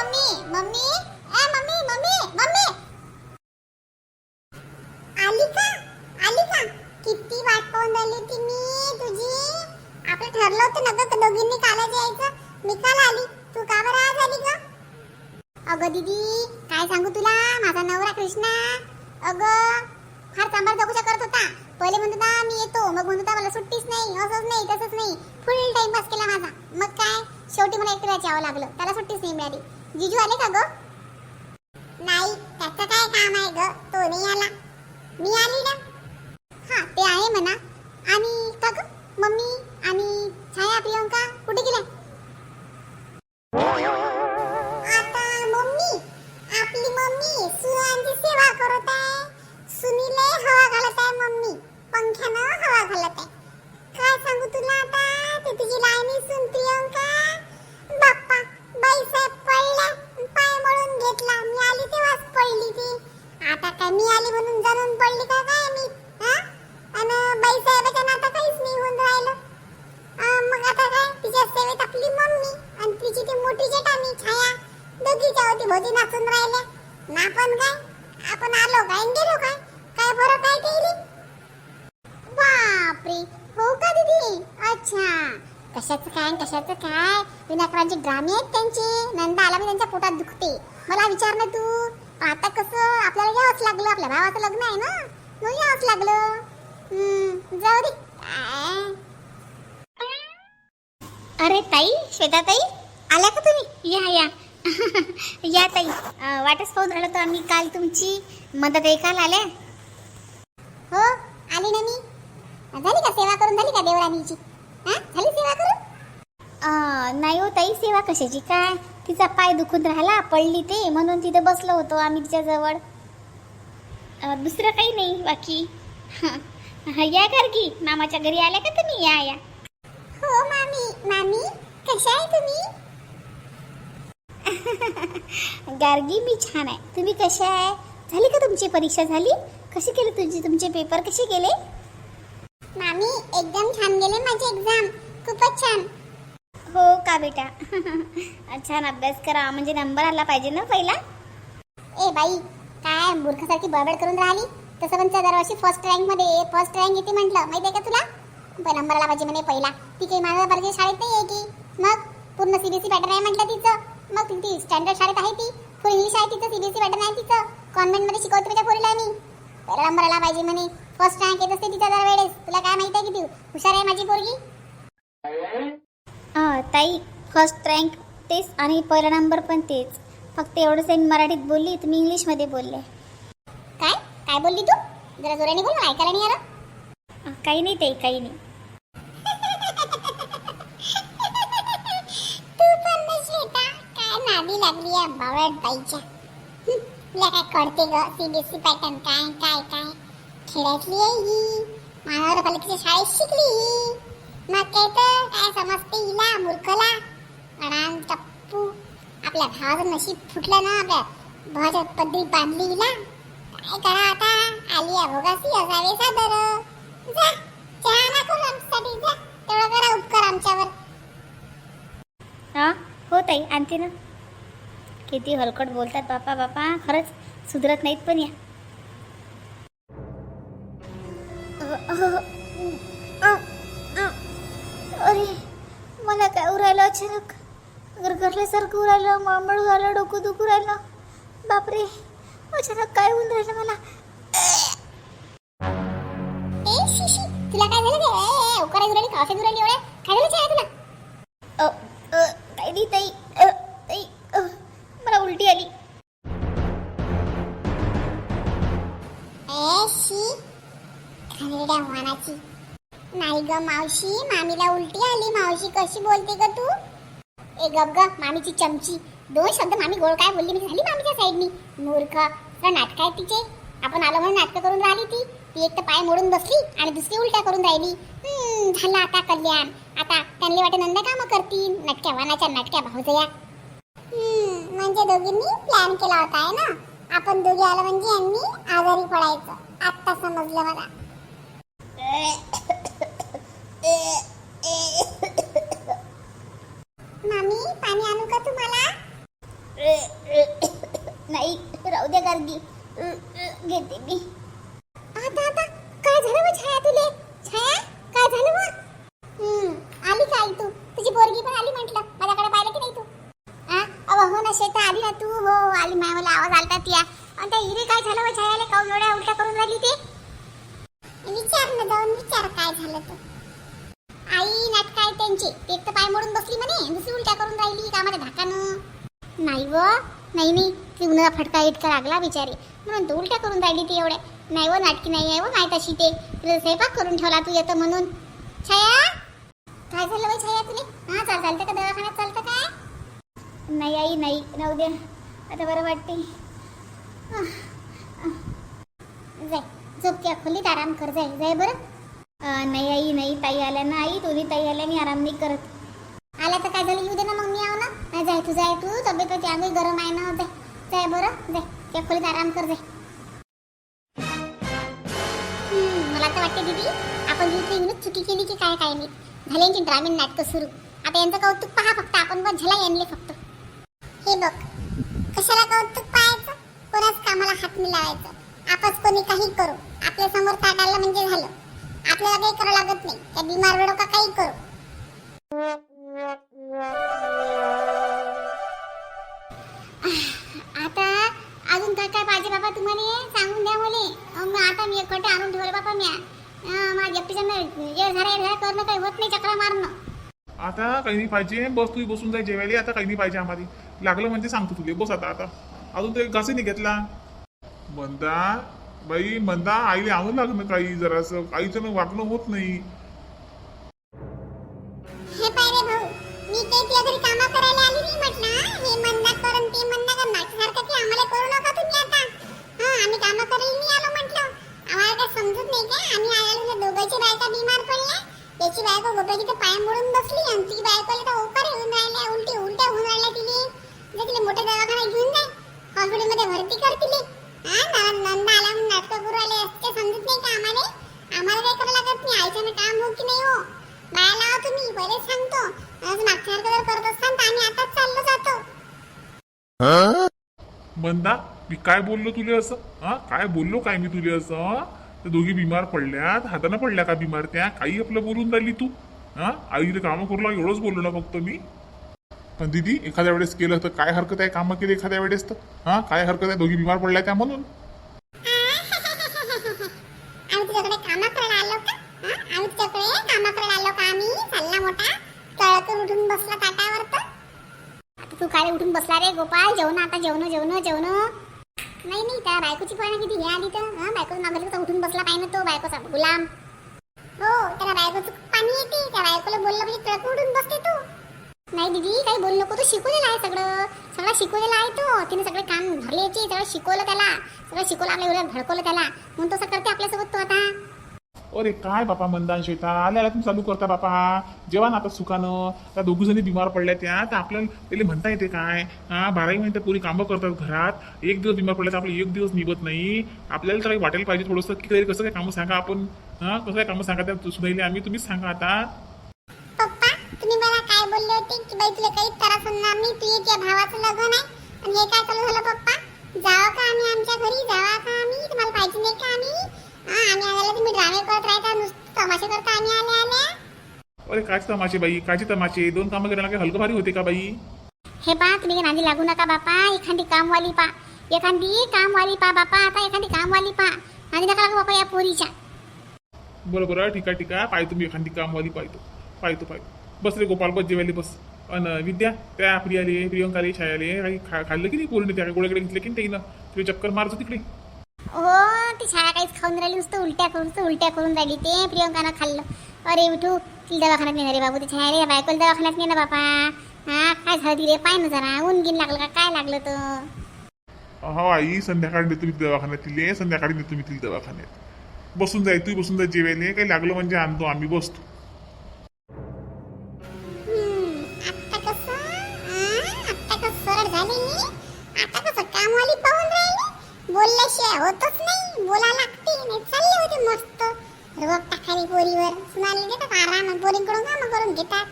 Mummy mummy ए mummy mummy mummy. आली का आली का किती वाट पाहून राहिली होती मी तुझी. आपलं ठरलं होतं ना गं दोघींनी कालाच यायचं? मी काल आली. तू का बरं आज आली का अगं दीदी काय सांगू तुला? माझा नवरा कृष्णा. अगं फार चांभार चौकशा करत होता. पहिले म्हणत होता मी येतो. मग म्हणत होता मला सुट्टीच नाही असंच नाही तसंच नाही. फुल टाइम पास केला माझा. मग काय? शेवटी मला एकट्याला यावं लागलं. त्याला सुट्टीच नाही मिळाली. जिजू आले का ग? नाही त्याचं काय काम आहे ग? तो नाही आला. मी आली ना? हा ते आहे म्हणा. आणि का ग? मम्मी आणि छाया प्रियंका कुठे गेल्या? आता मम्मी आपली मम्मी सुनांची सेवा करत आहे. सुनीले हवा घालत आहे मम्मी. पंख्यानं हवा घालत आहे. काय सांगू तुला आता? ते तुझी लायनी सुन प्रियंका. दोघीच्या भोजी नाचून राहिल्या ना पण काय? आपण आलो काय? आणि गेलो काय? काय बरं काय केली बापरे. हो का दीदी? अच्छा. कशाचं काय आणि कशाचं काय? विनाकारांचे ड्रामे आहेत त्यांचे. नंदा आला मी त्यांच्या पोटात दुखते. मला विचार ना तू. आता कसं? आपल्याला घ्यावंच लागलं. आपल्या भावाचं लग्न आहे ना? मग घ्यावंच लागलं. जाऊ दे. अरे ताई श्वेता ताई आल्या का तुम्ही? या या. या ताई. वाटच पाहून राहिलो तर आम्ही काल तुमची मदत ऐकायला आल्या हो आली ना मी. झाली का सेवा करून? झाली का देवराणीची? झाली सेवा करून? नाही हो ताई सेवा कशाची? काय? तिचा पाय दुखून राहिला पडली ते. म्हणून तिथे बसलो होतो आम्ही तिच्याजवळ दुसरं काही नाही बाकी. हा, या की. मामाच्या घरी आल्या का तुम्ही? या या. हो मामी. मामी कशा आहे तुम्ही? गार्गी मी छान आहे. तुम्ही कशा आहे? झाली का तुमची परीक्षा? झाली? कशी केली तुझी? तुमचे पेपर कसे गेले? मामी एकदम छान गेले माझे एक्झाम खूपच छान. हो का बेटा? छान अभ्यास करा. म्हणजे नंबर आला पाहिजे ना पहिला? ए बाई काय मूर्खासारखी बडबड करून राहिली? तसं पण त्या दरवर्षी फर्स्ट रँकमध्ये फर्स्ट रँक येते म्हटलं. माहिती आहे का तुला? पण नंबर आला पाहिजे म्हणे पहिला. ती काही माझ्या शाळेत नाही आहे की. मग? पूर्ण सीबीएसई पॅटर्न आहे म्हटलं तिचं. मग ती स्टँडर्ड शाळेत आहे ती. फुल इंग्लिश आहे तिचं सीबीएसई पॅटर्न आहे तिचं. कॉन्व्हेंटमध्ये शिकवते त्याच्या पोरीला मी. पहिला नंबर आला पाहिजे म्हणे. फर्स्ट रँक येत असते तिच्या दरवेळेस. तुला काय माहिती आहे किती हुशार आहे माझी पोरगी? ताई फर्स्ट रँक तेच आणि पहिला नंबर पण तेच. फक्त एवढंच त्यांनी मराठीत बोलली तुम्ही इंग्लिशमध्ये बोलले. काय? काय बोलली तू? जरा जोराने बोल ऐकायला नाही आलं. काही नाही ते काही नाही तू पण ना श्वेता काय नादी लागली आहे बावळट बाईच्या. तुला काय कळते ग सीबीएसई पॅटर्न काय काय काय. खेड्यातली आहे ही. महानगरपालिकेच्या शाळेत शिकली ही. मग काय तर काय समजते हिला मूर्खला. अडान टप्पू आपल्या भावाचं नशीब फुटलं ना आपल्या भावाच्या पदरी बांधली हिला. काय करा आता? आली आहे भोगासी असावे सादर. जा चहा ना करू आमच्यासाठी जा. तेवढं करा उपकार आमच्यावर. हा हो ताई आणते ना. किती हलकट बोलतात बापा बापा. खरंच सुधरत नाहीत पण या. अरे मला काय उरायलं अचानक? गरगरल्यासारखं उरायलं मळमळ झालं डोकं दुखू राहिलं. बापरे अचानक काय होऊन राहिलं मला? ए शिशी तुला काय झालं एवढ्या? काय झालं तुला? काही नाही ताई. खानेरड्या वाहनाची. नाही ग मावशी मामीला उलटी आली. मावशी कशी बोलते ग तू? ए गप ग मामीची चमची. दोन शब्द मामी गोळ काय बोलली मी झाली मामीच्या साईडनी. मूर्ख तर नाटक आहे तिचे. आपण आलो म्हणून नाटकं करून राहिली ती. ती एक तर पाय मोडून बसली आणि दुसरी उलट्या करून राहिली. झालं आता कल्याण. आता त्यांनी वाटे नंदा कामं करतील. नटक्या वानाच्या नटक्या भाऊजया. म्हणजे दोघींनी प्लॅन केला होता आहे ना? आपण दोघी आलो म्हणजे यांनी आजारी पडायचं. आत्ता समजलं मला. मामी पाणी आणू का तुम्हाला? नाही राहू दे गर्दी. घेते मी. आता आता. काय झालं व छाया तुले? छाया काय झालं व? आली का आई तू? तुझी पोरगी पण आली म्हटलं. माझ्याकडे पाहिलं की नाही तू? आ? अहो हो ना शेता आली ना तू? हो आली. माय मला आवाज आलता तिया. आणि त्या हिरे काय झालं व छायाला? काऊन एवढ्या उलट्या करून राहिली ते? ना जाऊन विचार काय झालं ते. आई नाटक आहे त्यांची. एक तर पाय मोडून बसली म्हणे दुसरी उलट्या करून राहिली कामाच्या धाकानं. नाही व नाही नाही. ती उन्हा फटका इतका लागला बिचारी. म्हणून तू उलट्या करून राहिली ती एवढ्या. नाही व नाटकी नाही आहे व माहीत अशी ते. तुला स्वयंपाक करून ठेवला तू येतं म्हणून. छाया! काय झालं बाई छाया तुले? हा चाल चालतं का दवाखान्यात? चालतं काय? नाही आई नाही. राहू द्या आता बरं वाटते जाय. झोपक्या खोलीत आराम कर जाय जाय बरं. नाही आई नाही ताई आल्या ना आई दोन्ही ताई आल्या मी आराम नाही करत. आल्या तर काय झालं? येऊ दे ना मग मी आव ना. नाही जाय तू जाय तू. तब्येत होती आम्ही गरम आहे ना जाय. जाय बरं जाय. त्या खोलीत आराम कर जाय. हम्म, मला तर वाटते दीदी आपण इथे येऊनच चुकी केली की काय काय नाही. झाले यांची ग्रामीण नाटकं सुरू. आता यांचं कौतुक पहा फक्त आपण बस झाला यांनी फक्त. हे बघ कशाला कौतुक पाहायचं? कोणाच कामाला हात नाही आपच कोणी काही करू. आपल्यासमोर ताडायला म्हणजे झालं. आपल्याला काही करावं लागत नाही. त्या बिमार वेळो का काही करू. आता अजून काय काय पाहिजे बाबा तुम्हाला? सांगून द्या मला. मग आता मी एक आणून ठेवलं बाबा मी माझ्या एकटीच्या ये झाला झाला करणं काही होत नाही चक्रा मारणं. आता काही नाही पाहिजे. बस तू बसून जाय जेवायला. आता काही नाही पाहिजे आम्हाला. लागलं म्हणजे सांगतो तुले. बस आता आता. अजून ते घासही नाही घेतला. म्हणता बाई म्हणता आईला लाग ना काही जरासं आईचं वागणं होत नाही. हे पाय रे भाऊ मी ते तुझ्या घरी कामा करायला आली नाही म्हटलं हे? मंदा करून ते मंदा कर नाटकासारखं ते आम्हाला करू नका तुम्ही आता? हा आम्ही कामा करायला नाही आलो म्हटलं. आम्हाला काय समजत नाही का? आम्ही आलेलो दोघांची बायका बिमार पडल्या. त्याची बायको गोप्याची तर पाय मोडून बसली आणि ती बायको आली तर ओपर होऊन राहिल्या उलटी उलट्या होऊन राहिल्या तिने जे तिला मोठ्या दवाखान्यात घेऊन जाय हॉस्पिटलमध्ये भरती कर तिले हा न- नंदा आला म्हणून नाटकं करू राहिले ते समजत नाही का आम्हाला आम्हाला काय करावं लागत नाही आईच्यानं काम हो की नाही हो बाया लावा तुम्ही पहिले सांगतो आज मागच्या सारखं जर करत असताल तर आम्ही आताच चाललो जातो मंदा मी काय बोललो तुले असं? हा? काय बोललो काय मी तुले असं? त्या दोघी बिमार पडल्यात. हातानं पडल्या का बिमार त्या? काही आपलं बोलून राहिली तू. हा? आईला कामं करू लाग एवढंच बोललो ना फक्त मी. पण दिदी एखाद्या वेळेस केलं तर काय हरकत आहे कामं केली एखाद्या वेळेस तर? हा? काय हरकत आहे? दोघी बिमार पडल्या त्या म्हणून. आम्ही तुझ्याकडे कामा करायला आलो का? आम्ही चालला मोठा. उठून बसला ताटावर. तू काय उठून बसला रे गोपाल. जेवण आता जेवण जेवण जेवण. नाही नाही त्या बायकोची पण किती हे आली तर हा? बायकोचं मागं तर उठून बसला पाहिजे तो बायकोचा गुलाम. हो त्याला बायकोचं पाणी येते. त्या बायकोला बोललं म्हणजे तळक उठून बसते तू? नाही दीदी काही बोलू नको तो शिकवलेला आहे सगळं. सगळं शिकवलेला आहे तो. तिने सगळे काम धरले सगळं शिकवलं त्याला. सगळं शिकवलं आपल्या एवढं भडकवलं त्याला. म्हणून तसं करते आपल्यासोबत तो आता. अरे काय बापा मंदान शेता आल्या तुम्ही चालू करता बापा जेव्हा ना आता सुखानं. त्या दोघी जणी बिमार पडल्या त्या. तर आपल्याला पहिले म्हणता येते काय? हा बाराही महिने पुरी कामं करतात घरात. एक दिवस बिमार पडल्या तर आपलं एक दिवस निघत नाही. आपल्याला तर काही वाटायला पाहिजे थोडंसं की तरी कसं काय कामं सांगा आपण? हा कसं काय कामं सांगा त्या सुधाईले आम्ही तुम्हीच सांगा आता. पप्पा तुम्ही मला काय बोलले होते की बाई तुला काही त्रास होणार नाही? तू तुझ्या भावाचं लग्न आहे. आणि हे काय चालू झालं पप्पा? जावं का आम्ही आमच्या घरी? जावा का आम्ही? तुम्हाला पाहिजे नाही का आम्ही? हा आम्ही आल्याला तुम्ही ड्रामे करत राहता नुसतं तमाशे करता आम्ही आले आल्या अरे काच तमाशे बाई काची तमाशे? दोन कामं करायला काय हलकं भारी होते का बाई? हे पा तुम्ही नादी लागू नका बापा एखादी कामवाली पा एखादी कामवाली पा बापा आता एखादी कामवाली पा नादी नका लागू बापा या पोरीच्या. बरं बरं ठीक आहे ठीक आहे. पाहतो मी एखादी कामवाली पाहतो. पाहतो पाहतो. बस रे गोपाल बस जेवायला बस. अन विद्या त्या प्रियाले प्रियंकाले छायाले काही खा खाल्लं की नाही पोरीने त्या? गोळ्याकडे घेतले की नाही त्याईनं? तुला चक्कर मारतो तिकडे. हो ती छाया काहीच खाऊन राहिली नुसतं उलट्या करून नुसतं उलट्या करून राहिली ते. प्रियंकानं खाल्लं. अरे उठू तिला दवाखान्यात नेणार रे बाबू ते छाया रे बायकोला दवाखान्यात ने ना बापा. हा काय झालं ती पाय ना जरा ऊन गिन लागलं का? काय लागलं तर? हो आई संध्याकाळी नेतो मी दवाखान्यात तिले. संध्याकाळी नेतो मी तिला दवाखान्यात. बसून जाय तू बसून जाय जेवायला. काही लागलं म्हणजे आणतो आम्ही बसतो. होतच नाही. बोला लागते. नाही चालले होते मस्त. रोग टाकायला पोरीवर. सुनाली देतात आरामात पोरींकडून कामं करून घेतात.